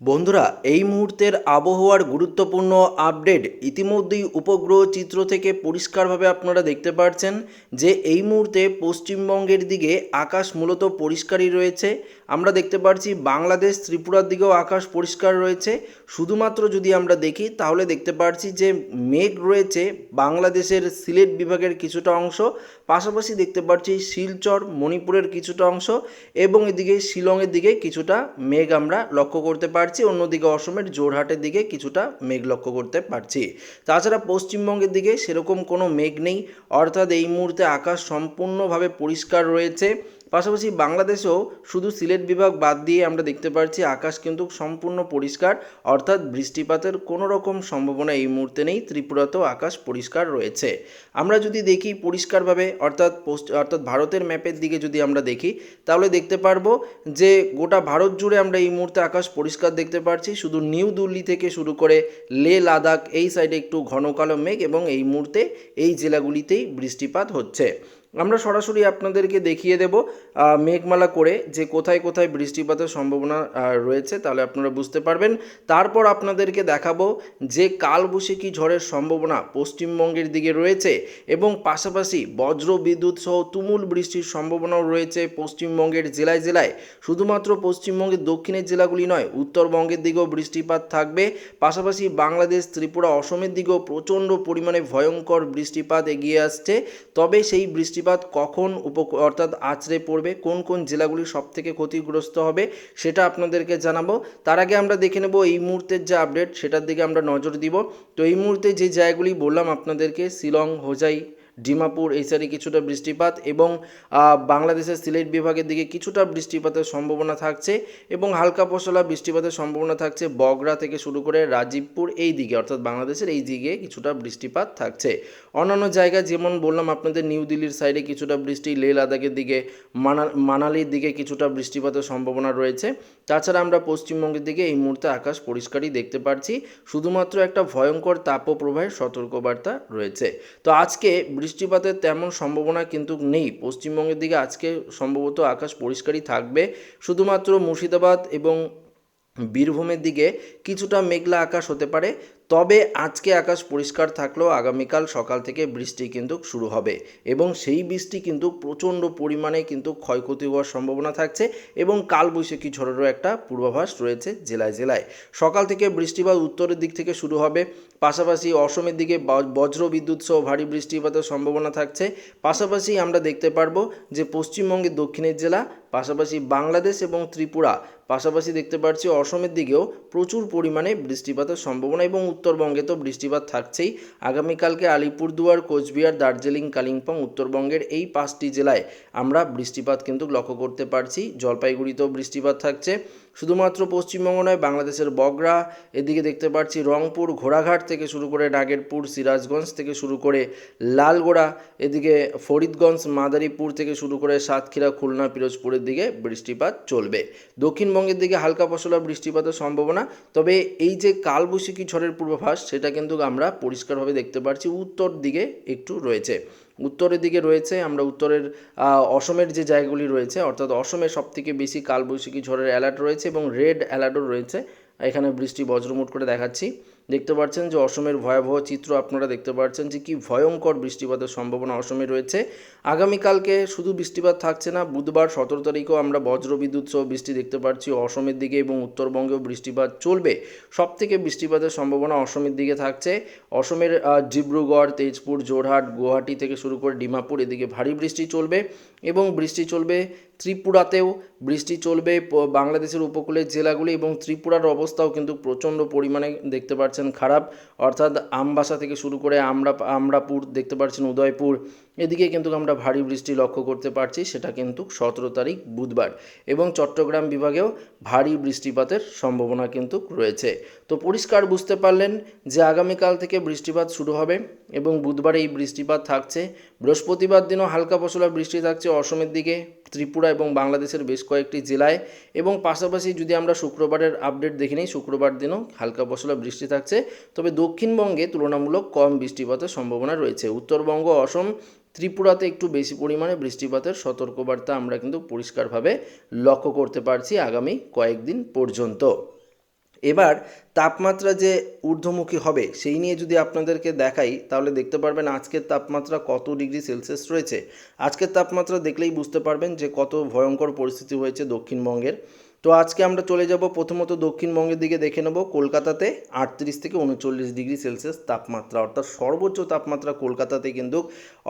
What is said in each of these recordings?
বন্ধুরা, এই মুহূর্তের আবহাওয়ার গুরুত্বপূর্ণ আপডেট ইতিমধ্যেই উপগ্রহ চিত্র থেকে পরিষ্কারভাবে আপনারা দেখতে পাচ্ছেন যে এই মুহূর্তে পশ্চিমবঙ্গের দিকে আকাশ মূলত পরিষ্কারই রয়েছে। আমরা দেখতে পাচ্ছি বাংলাদেশ, ত্রিপুরার দিকেও আকাশ পরিষ্কার রয়েছে। শুধুমাত্র যদি আমরা দেখি, তাহলে দেখতে পাচ্ছি যে মেঘ রয়েছে বাংলাদেশের সিলেট বিভাগের কিছুটা অংশ। পাশাপাশি দেখতে পাচ্ছি শিলচর, মণিপুরের কিছুটা অংশ এবং এদিকে শিলংয়ের দিকে কিছুটা মেঘ আমরা লক্ষ্য করতে পারছি। অন্যদিকে অসমের জোরহাটের দিকে কিছুটা মেঘ লক্ষ্য করতে পারছি। তাছাড়া পশ্চিমবঙ্গের দিকে সেরকম কোনো মেঘ নেই। অর্থাৎ এই মুহূর্তে আকাশ সম্পূর্ণভাবে পরিষ্কার রয়েছে। পাশাপাশি বাংলাদেশেও শুধু সিলেট বিভাগ বাদ দিয়ে আমরা দেখতে পাচ্ছি আকাশ কিন্তু সম্পূর্ণ পরিষ্কার, অর্থাৎ বৃষ্টিপাতের কোনো রকম সম্ভাবনা এই মুহূর্তে নেই, ত্রিপুরাতেও আকাশ পরিষ্কার রয়েছে। আমরা যদি দেখি পরিষ্কারভাবে, অর্থাৎ অর্থাৎ ভারতের ম্যাপের দিকে যদি আমরা দেখি, তাহলে দেখতে পারব যে গোটা ভারত জুড়ে আমরা এই মুহূর্তে আকাশ পরিষ্কার দেখতে পাচ্ছি শুধু নিউ দিল্লি থেকে শুরু করে লে, লাদাখ, এই সাইডে একটু ঘন কালো মেঘ এবং এই মুহূর্তে এই জেলাগুলিতেই বৃষ্টিপাত হচ্ছে। আমরা সরাসরি আপনাদেরকে দেখিয়ে দেব মেঘমালা করে যে কোথায় কোথায় বৃষ্টিপাতের সম্ভাবনা রয়েছে, তাহলে আপনারা বুঝতে পারবেন। তারপর আপনাদেরকে দেখাবো যে কালবৈশাখী ঝড়ের সম্ভাবনা পশ্চিমবঙ্গের দিকে রয়েছে এবং পাশাপাশি বজ্র বিদ্যুৎ সহ তুমুল বৃষ্টির সম্ভাবনাও রয়েছে পশ্চিমবঙ্গের জেলায় জেলায়। শুধুমাত্র পশ্চিমবঙ্গের দক্ষিণের জেলাগুলি নয়, উত্তরবঙ্গের দিকেও বৃষ্টিপাত থাকবে। পাশাপাশি বাংলাদেশ, ত্রিপুরা, অসমের দিকেও প্রচণ্ড পরিমাণে ভয়ঙ্কর বৃষ্টিপাত এগিয়ে আসছে। তবে সেই বৃষ্টিপাত কখন উপ অর্থাৎ আছড়ে পড়বে, কোন কোন জেলাগুলি সব থেকে ক্ষতিগ্রস্ত হবে, সেটা আপনাদেরকে জানাব। তার আগে আমরা দেখে নেব এই মুহূর্তের যে আপডেট সেটার দিকে আমরা নজর দিব। তো এই মুহূর্তে যে জায়গাগুলি বললাম আপনাদেরকে, শিলং, হোজাই ডিমাপুর এই সাইডে কিছুটা বৃষ্টিপাত এবং বাংলাদেশের সিলেট বিভাগের দিকে কিছুটা বৃষ্টিপাতের সম্ভাবনা থাকছে এবং হালকা পশলা বৃষ্টিপাতের সম্ভাবনা থাকছে বগরা থেকে শুরু করে রাজীবপুর এই দিকে, অর্থাৎ বাংলাদেশের এই দিকে কিছুটা বৃষ্টিপাত থাকছে। অন্যান্য জায়গা যেমন বললাম, আপনাদের নিউ দিল্লির সাইডে কিছুটা বৃষ্টি লে লাদাখের দিকে, মানা, মানালির দিকে কিছুটা বৃষ্টিপাতের সম্ভাবনা রয়েছে। তাছাড়া আমরা পশ্চিমবঙ্গের দিকে এই মুহূর্তে আকাশ পরিষ্কারই দেখতে পাচ্ছি শুধুমাত্র একটা ভয়ঙ্কর তাপপ্রবাহের সতর্কবার্তা রয়েছে। তো আজকে বৃষ্টিপাতের তেমন সম্ভাবনা কিন্তু নেই। পশ্চিমবঙ্গের দিকে আজকে সম্ভবত আকাশ পরিষ্কারই থাকবে। শুধুমাত্র মুর্শিদাবাদ এবং বীরভূমের দিকে কিছুটা মেঘলা আকাশ হতে পারে। তবে আজকে আকাশ পরিষ্কার থাকলেও আগামীকাল সকাল থেকে বৃষ্টি কিন্তু শুরু হবে এবং সেই বৃষ্টি কিন্তু প্রচণ্ড পরিমাণে কিন্তু ক্ষয়ক্ষতি হওয়ার সম্ভাবনা থাকছে এবং কালবৈশাখী ঝড়েরও একটা পূর্বাভাস রয়েছে জেলায় জেলায়। সকাল থেকে বৃষ্টিপাত উত্তরের দিক থেকে শুরু হবে, পাশাপাশি অসমের দিকে বজ্র বিদ্যুৎ সহ ভারী বৃষ্টিপাতের সম্ভাবনা থাকছে। পাশাপাশি আমরা দেখতে পারব যে পশ্চিমবঙ্গের দক্ষিণের জেলা, পাশাপাশি বাংলাদেশ এবং ত্রিপুরা, পাশাপাশি দেখতে পাচ্ছি অসমের দিকেও প্রচুর পরিমাণে বৃষ্টিপাতের সম্ভাবনা এবং উত্তরবঙ্গে তো বৃষ্টিপাত থাকছেই। আগামীকালকে আলিপুরদুয়ার, কোচবিহার, দার্জিলিং, কালিম্পং উত্তরবঙ্গের এই পাঁচটি জেলায় আমরা বৃষ্টিপাত কিন্তু লক্ষ্য করতে পারছি। জলপাইগুড়িতেও বৃষ্টিপাত থাকছে। শুধুমাত্র পশ্চিমবঙ্গ নয়, বাংলাদেশের বগরা এদিকে দেখতে পাচ্ছি রংপুর, ঘোড়াঘাট থেকে শুরু করে নাগেরপুর, সিরাজগঞ্জ থেকে শুরু করে লালগোড়া, এদিকে ফরিদগঞ্জ, মাদারীপুর থেকে শুরু করে সাতক্ষীরা, খুলনা, পিরোজপুরের দিকে বৃষ্টিপাত চলবে। দক্ষিণবঙ্গের দিকে হালকা পশলা বৃষ্টিপাতের সম্ভাবনা, তবে এই যে কালবৈশাখী ঝড়ের পূর্বাভাস, সেটা কিন্তু আমরা পরিষ্কারভাবে দেখতে পাচ্ছি, উত্তর দিকে একটু রয়েছে। উত্তরের দিকে রয়েছে, আমরা উত্তরের অসমের যে জায়গাগুলি রয়েছে, অর্থাৎ অসমে সবথেকে বেশি কালবৈশাখী ঝড়ের অ্যালার্ট রয়েছে এবং রেড অ্যালার্টও রয়েছে। এখানে বৃষ্টি বজ্রমুট করে দেখাচ্ছি। দেখতে পাচ্ছেন যে অসমের ভয়াবহ চিত্র আপনারা দেখতে পাচ্ছেন যে কি ভয়ঙ্কর বৃষ্টিপাতের সম্ভাবনা অসমে রয়েছে। আগামীকালকে শুধু বৃষ্টিপাত থাকছে না, বুধবার সতেরো তারিখেও আমরা বজ্র বিদ্যুৎ সহ বৃষ্টি দেখতে পাচ্ছি অসমের দিকে এবং উত্তরবঙ্গেও বৃষ্টিপাত চলবে। সব থেকে বৃষ্টিপাতের সম্ভাবনা অসমের দিকে থাকছে। অসমের ডিব্রুগড়, তেজপুর জোরহাট গুয়াহাটি থেকে শুরু করে ডিমাপুর এদিকে ভারী বৃষ্টি চলবে এবং বৃষ্টি চলবে ত্রিপুরাতেও বৃষ্টি চলবে বাংলাদেশের উপকূলের জেলাগুলি এবং ত্রিপুরার অবস্থাও কিন্তু প্রচণ্ড পরিমাণে দেখতে পাচ্ছেন খারাপ। অর্থাৎ আমবাসা থেকে শুরু করে আমরা আমরাপুর দেখতে পাচ্ছেন উদয়পুর। এদিকে কিন্তু আমরা ভারী বৃষ্টি লক্ষ্য করতে পারছি, সেটা কিন্তু সতেরো তারিখ বুধবার এবং চট্টগ্রাম বিভাগেও ভারী বৃষ্টিপাতের সম্ভাবনা কিন্তু রয়েছে। তো পরিষ্কার বুঝতে পারলেন যে আগামীকাল থেকে বৃষ্টিপাত শুরু হবে এবং বুধবার এই বৃষ্টিপাত থাকছে। বৃহস্পতিবার দিনও হালকা পশলা বৃষ্টি থাকছে অসমের দিকে, ত্রিপুরা এবং বাংলাদেশের বেশ কয়েকটি জেলায় এবং পাশাপাশি যদি আমরা শুক্রবারের আপডেট দেখে নিই, শুক্রবার দিনও হালকা পশলা বৃষ্টি থাকছে। তবে দক্ষিণবঙ্গে তুলনামূলক কম বৃষ্টিপাতের সম্ভাবনা রয়েছে। উত্তরবঙ্গ, অসম ত্রিপুরাতে একটু বেশি পরিমাণে বৃষ্টিপাতের সতর্কবার্তা আমরা কিন্তু পরিষ্কারভাবে লক্ষ্য করতে পারছি আগামী কয়েকদিন পর্যন্ত। এবার তাপমাত্রা যে ঊর্ধ্বমুখী হবে, সেই নিয়ে যদি আপনাদেরকে দেখাই, তাহলে দেখতে পারবেন আজকের তাপমাত্রা কত ডিগ্রি সেলসিয়াস রয়েছে। আজকের তাপমাত্রা দেখলেই বুঝতে পারবেন যে কত ভয়ঙ্কর পরিস্থিতি হয়েছে দক্ষিণবঙ্গের। তো আজকে আমরা চলে যাব প্রথমত দক্ষিণবঙ্গের দিকে দেখে নেব। কলকাতাতে আটত্রিশ থেকে উনচল্লিশ ডিগ্রি সেলসিয়াস তাপমাত্রা, অর্থাৎ সর্বোচ্চ তাপমাত্রা কলকাতাতে কিন্তু,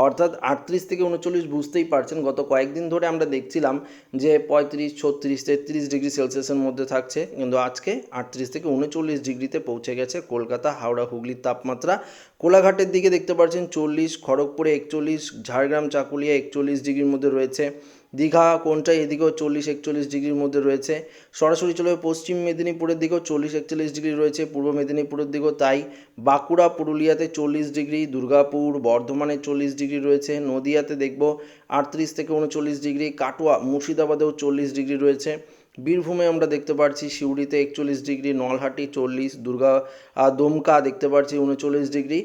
অর্থাৎ আটত্রিশ থেকে উনচল্লিশ বুঝতেই পারছেন, গত কয়েকদিন ধরে আমরা দেখছিলাম যে পঁয়ত্রিশ, ছত্রিশ, তেত্রিশ ডিগ্রি সেলসিয়াসের মধ্যে থাকছে, কিন্তু আজকে আটত্রিশ থেকে উনচল্লিশ ডিগ্রিতে পৌঁছে গেছে কলকাতা, হাওড়া, হুগলির তাপমাত্রা। কোলাঘাটের দিকে দেখতে পাচ্ছেন চল্লিশ, খড়গপুরে একচল্লিশ, ঝাড়গ্রাম, চাকুলিয়া একচল্লিশ ডিগ্রির মধ্যে রয়েছে। দীঘা কোনটা এদিকেও চল্লিশ একচল্লিশ ডিগ্রির মধ্যে রয়েছে। সরাসরি চলে পশ্চিম মেদিনীপুরের দিকেও চল্লিশ একচল্লিশ ডিগ্রি রয়েছে, পূর্ব মেদিনীপুরের দিকেও তাই। বাঁকুড়া, পুরুলিয়াতে চল্লিশ ডিগ্রি, দুর্গাপুর, বর্ধমানে চল্লিশ ডিগ্রি রয়েছে, নদিয়াতে দেখব আটত্রিশ থেকে উনচল্লিশ ডিগ্রি, কাটোয়া, মুর্শিদাবাদেও চল্লিশ ডিগ্রি রয়েছে। বীরভূমে আমরা দেখতে পাচ্ছি সিউড়িতে একচল্লিশ ডিগ্রি, নলহাটি চল্লিশ, দুর্গা দমকা দেখতে পাচ্ছি উনচল্লিশ ডিগ্রি,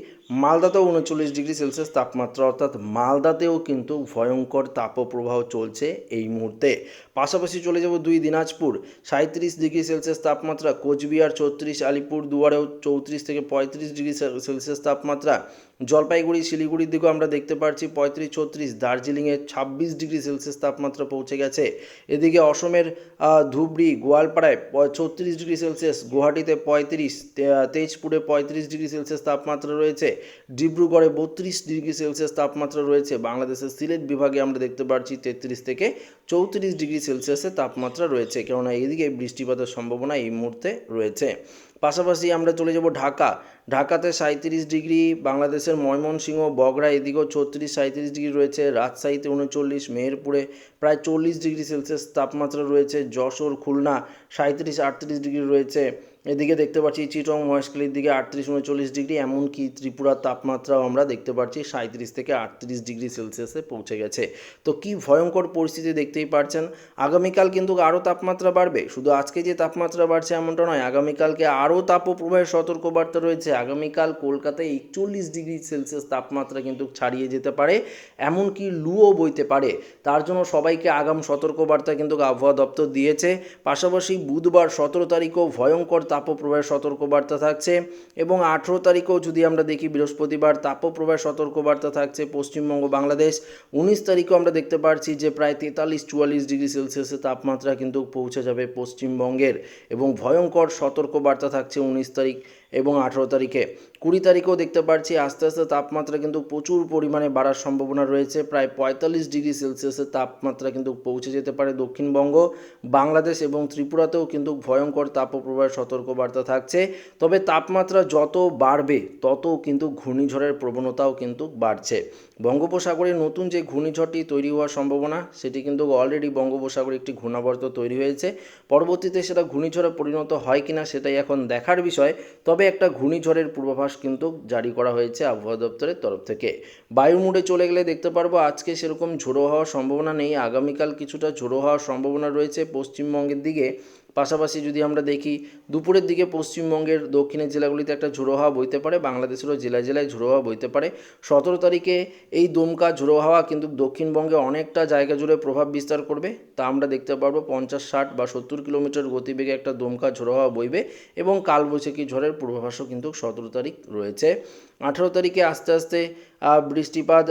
মালদাতেও উনচল্লিশ ডিগ্রি সেলসিয়াস তাপমাত্রা, অর্থাৎ মালদাতেও কিন্তু ভয়ঙ্কর তাপপ্রবাহ চলছে এই মুহূর্তে। পাশাপাশি চলে যাব দুই দিনাজপুর সাঁত্রিশ ডিগ্রি সেলসিয়াস তাপমাত্রা, কোচবিহার ছত্রিশ আলিপুর দুয়ারেও চৌত্রিশ থেকে পঁয়ত্রিশ ডিগ্রি সেলসিয়াস তাপমাত্রা জলপাইগুড়ি, শিলিগুড়ির দিকেও আমরা দেখতে পাচ্ছি পঁয়ত্রিশ, ছত্রিশ, দার্জিলিংয়ে ছাব্বিশ ডিগ্রি সেলসিয়াস তাপমাত্রা পৌঁছে গেছে। এদিকে অসমের ধুবড়ি, গোয়ালপাড়ায় ছত্রিশ ডিগ্রি সেলসিয়াস, গুয়াহাটিতে পঁয়ত্রিশ তেজপুরে পঁয়ত্রিশ ডিগ্রি সেলসিয়াস তাপমাত্রা রয়েছে, ডিব্রুগড়ে বত্রিশ ডিগ্রি সেলসিয়াস তাপমাত্রা রয়েছে, বাংলাদেশের সিলেট বিভাগে আমরা দেখতে পাচ্ছি তেত্রিশ থেকে চৌত্রিশ ডিগ্রি সেলসিয়াসের তাপমাত্রা রয়েছে, কেননা এদিকে বৃষ্টিপাতের সম্ভাবনা এই মুহূর্তে রয়েছে। পাশাপাশি আমরা চলে যাব ঢাকা। ঢাকাতে সাঁত্রিশ ডিগ্রি, বাংলাদেশের ময়মনসিংহ, বগড়া, এদিকেও ছত্রিশ সাঁত্রিশ ডিগ্রি রয়েছে। রাজশাহীতে উনচল্লিশ, মেহেরপুরে প্রায় চল্লিশ ডিগ্রি সেলসিয়াস তাপমাত্রা রয়েছে। যশোর, খুলনা সাঁত্রিশ আটত্রিশ ডিগ্রি রয়েছে। এদিকে দেখতে পাচ্ছি চিটং মহেশখালীর দিকে আটত্রিশ উনচল্লিশ ডিগ্রি, এমনকি ত্রিপুরার তাপমাত্রাও আমরা দেখতে পাচ্ছি সাঁত্রিশ থেকে আটত্রিশ ডিগ্রি সেলসিয়াসে পৌঁছে গেছে। তো কি ভয়ঙ্কর পরিস্থিতি দেখতেই পারছেন? আগামীকাল কিন্তু আরও তাপমাত্রা বাড়বে। শুধু আজকে যে তাপমাত্রা বাড়ছে এমনটা নয়, আগামীকালকে আরও তাপপ্রবাহের সতর্কবার্তা রয়েছে। আগামীকাল কলকাতায় একচল্লিশ ডিগ্রি সেলসিয়াস তাপমাত্রা কিন্তু ছাড়িয়ে যেতে পারে, এমনকি লুও বইতে পারে। তার জন্য সবাইকে আগাম সতর্কবার্তা কিন্তু আবহাওয়া দপ্তর দিয়েছে। পাশাপাশি বুধবার সতেরো তারিখেও ভয়ঙ্কর তাপপ্রবাহের সতর্কবার্তা থাকছে এবং আঠেরো তারিখেও যদি আমরা দেখি বৃহস্পতিবার তাপপ্রবাহের সতর্কবার্তা থাকছে পশ্চিমবঙ্গ, বাংলাদেশ। উনিশ তারিখেও আমরা দেখতে পাচ্ছি যে প্রায় তেতাল্লিশ, চুয়াল্লিশ ডিগ্রি সেলসিয়াসের তাপমাত্রা কিন্তু পৌঁছে যাবে পশ্চিমবঙ্গের এবং ভয়ঙ্কর সতর্কবার্তা থাকছে উনিশ তারিখ এবং আঠেরো তারিখে। কুড়ি তারিখেও দেখতে পাচ্ছি আস্তে আস্তে তাপমাত্রা কিন্তু প্রচুর পরিমাণে বাড়ার সম্ভাবনা রয়েছে। প্রায় পঁয়তাল্লিশ ডিগ্রি সেলসিয়াসের তাপমাত্রা কিন্তু পৌঁছে যেতে পারে দক্ষিণবঙ্গ, বাংলাদেশ এবং ত্রিপুরাতেও কিন্তু ভয়ঙ্কর তাপপ্রবাহের সতর্কবার্তা থাকছে। তবে তাপমাত্রা যত বাড়বে, তত কিন্তু ঘূর্ণিঝড়ের প্রবণতাও কিন্তু বাড়ছে। বঙ্গোপসাগরে নতুন যে ঘূর্ণিঝড়টি তৈরি হওয়ার সম্ভাবনা, সেটি কিন্তু অলরেডি বঙ্গোপসাগরে একটি ঘূর্ণাবর্ত তৈরি হয়েছে। পরবর্তীতে সেটা ঘূর্ণিঝড়ে পরিণত হয় কিনা সেটাই এখন দেখার বিষয়। তবে একটা ঘূর্ণিঝড়ের পূর্বাভাস কিন্তু জারি করা হয়েছে আবহাওয়া দপ্তরের তরফ থেকে। বায়ু মুডে চলে গেলে দেখতে পারব আজকে সেরকম ঝোড়ো হওয়ার সম্ভাবনা নেই। আগামীকাল কিছুটা ঝোড়ো হওয়ার সম্ভাবনা রয়েছে পশ্চিমবঙ্গের দিকে। পাশাপাশি যদি আমরা দেখি, দুপুরের দিকে পশ্চিমবঙ্গের দক্ষিণের জেলাগুলিতে একটা ঝোড়ো হাওয়া বইতে পারে, বাংলাদেশেরও জেলায় জেলায় ঝোড়ো হাওয়া বইতে পারে। সতেরো তারিখে এই দমকা ঝোড়ো হাওয়া কিন্তু দক্ষিণবঙ্গে অনেকটা জায়গা জুড়ে প্রভাব বিস্তার করবে। তা আমরা দেখতে পারব, পঞ্চাশ, ষাট বা সত্তর কিলোমিটার গতিবেগে একটা দমকা ঝোড়ো হাওয়া বইবে এবং কালবৈশাখী ঝড়ের পূর্বাভাসও কিন্তু সতেরো তারিখ রয়েছে। আঠেরো তারিখে আস্তে আস্তে বৃষ্টিপাত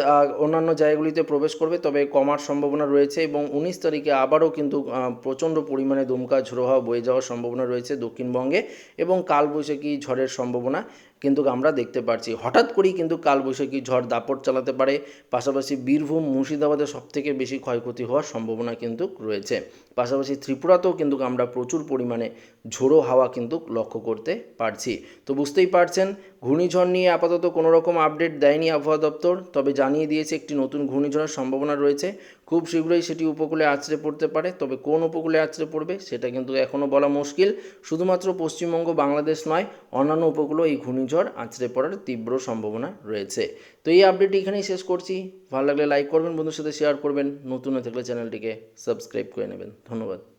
অন্যান্য জায়গাগুলিতে প্রবেশ করবে, তবে কমার সম্ভাবনা রয়েছে এবং উনিশ তারিখে আবারও কিন্তু প্রচণ্ড পরিমাণে দমকা ঝোড়ো হাওয়া বয়ে যাওয়ার সম্ভাবনা রয়েছে দক্ষিণবঙ্গে এবং কালবৈশাখী ঝড়ের সম্ভাবনা কিন্তু আমরা দেখতে পাচ্ছি হঠাৎ করেই কিন্তু কালবৈশাখী ঝড় দাপট চালাতে পারে, পাশাপাশি বীরভূম, মুর্শিদাবাদে সবথেকে বেশি ক্ষয়ক্ষতি হওয়ার সম্ভাবনা কিন্তু রয়েছে। পাশাপাশি ত্রিপুরাতেও কিন্তু আমরা প্রচুর পরিমাণে ঝোড়ো হাওয়া কিন্তু লক্ষ্য করতে পারছি। তো বুঝতেই পারছেন, ঘূর্ণিঝড় নিয়ে আপাতত কোনো রকম আপডেট দেয়নি আবহাওয়া দপ্তর, তবে জানিয়ে দিয়েছে একটি নতুন ঘূর্ণিঝড়ের সম্ভাবনা রয়েছে। খুব শীঘ্রই সেটি উপকূলে আছড়ে পড়তে পারে, তবে কোন উপকূলে আছড়ে পড়বে সেটা কিন্তু এখনও বলা মুশকিল। শুধুমাত্র পশ্চিমবঙ্গ, বাংলাদেশ নয়, অন্যান্য উপকূলেও এই ঘূর্ণিঝড় আছড়ে পড়ার তীব্র সম্ভাবনা রয়েছে। তো এই আপডেটটি এখানেই শেষ করছি। ভালো লাগলে লাইক করবেন, বন্ধুর সাথে শেয়ার করবেন। নতুন হয়ে থাকলে চ্যানেলটিকে সাবস্ক্রাইব করে নেবেন। ধন্যবাদ।